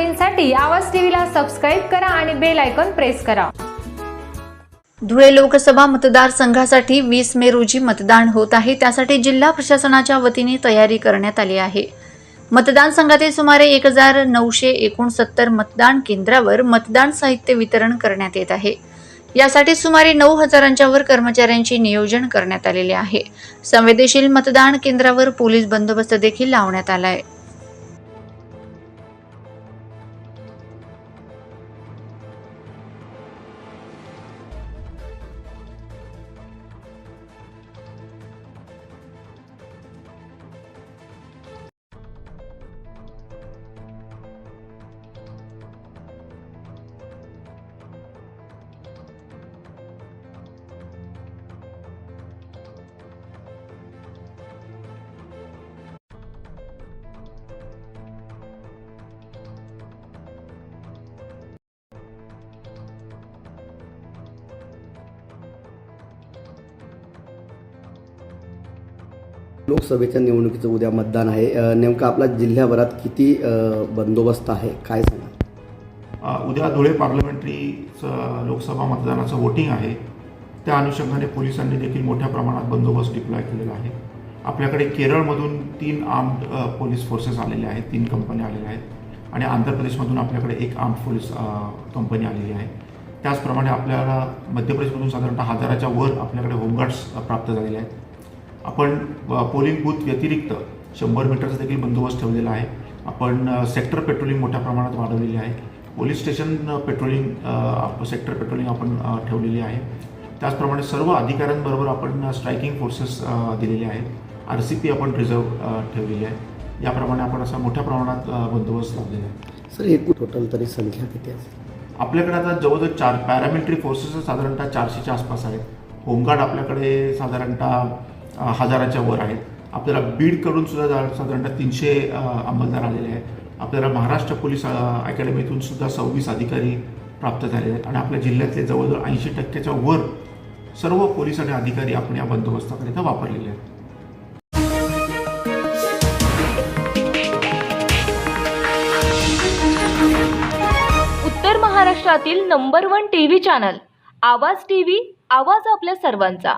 घडामोडींसाठी आवाज टीव्हीला सबस्क्राईब करा आणि बेल आयकॉन प्रेस करा. धुळे लोकसभा मतदारसंघासाठी वीस मे रोजी मतदान होत आहे. त्यासाठी जिल्हा प्रशासनाच्या वतीने तयारी करण्यात आली आहे. मतदान संघातील सुमारे एक हजार नऊशे एकोणसत्तर मतदान केंद्रावर मतदान साहित्य वितरण करण्यात येत आहे. यासाठी सुमारे नऊ हजारांच्या वर कर्मचाऱ्यांचे नियोजन करण्यात आलेले आहे. संवेदनशील मतदान केंद्रावर पोलीस बंदोबस्त देखील लावण्यात आला आहे लोकसभेच्या निवडणुकीचं उद्या मतदान आहे. नेमकं आपला जिल्ह्याभरात किती बंदोबस्त आहे? काय सांगा? उद्या धुळे पार्लमेंटरीचं लोकसभा मतदानाचं वोटिंग आहे. त्या अनुषंगाने पोलिसांनी देखील मोठ्या प्रमाणात बंदोबस्त डिप्लॉय केलेला आहे. आपल्याकडे केरळमधून तीन आर्म्ड पोलीस फोर्सेस आलेले आहेत तीन कंपन्या आलेल्या आहेत आणि आंध्र प्रदेशमधून आपल्याकडे एक आर्म्ड पोलीस कंपनी आलेली आहे. त्याचप्रमाणे आपल्याला मध्य प्रदेशमधून साधारणतः हजाराच्या वर आपल्याकडे होमगार्ड्स प्राप्त झालेले आहेत. आपण पोलिंग बूथ व्यतिरिक्त शंभर मीटरचा देखील बंदोबस्त ठेवलेला आहे. आपण सेक्टर पेट्रोलिंग मोठ्या प्रमाणात वाढवलेली आहे. Police station patrolling sector patrolling आपण ठेवलेली आहे. त्याचप्रमाणे सर्व अधिकाऱ्यांबरोबर आपण स्ट्रायकिंग फोर्सेस दिलेले आहेत. आर सी पी आपण रिझर्व्ह ठेवलेली आहे. याप्रमाणे आपण असा मोठ्या प्रमाणात बंदोबस्त लावलेला आहे. सर एकूण टोटल तरी संख्या किती असेल आपल्याकडे आता जवळजवळ चार पॅरामिलिटरी फोर्सेस साधारणतः चारशेच्या आसपास आहेत. होमगार्ड आपल्याकडे साधारणतः हजाराच्या वर आहेत. आपल्याला बीडकडून सुद्धा जा- साधारणतः तीनशे अंमलदार आलेले आहेत. आपल्याला महाराष्ट्र पोलीस अकॅडमीतून सुद्धा सव्वीस अधिकारी प्राप्त झालेले आहेत. आणि आपल्या जिल्ह्यातले जवळजवळ ऐंशी टक्क्याच्या वर सर्व पोलीस आणि अधिकारी आपण या बंदोबस्ताकरिता वापरलेले आहेत. उत्तर महाराष्ट्रातील number one TV channel Awaaz TV Awaaz आपल्या सर्वांचा.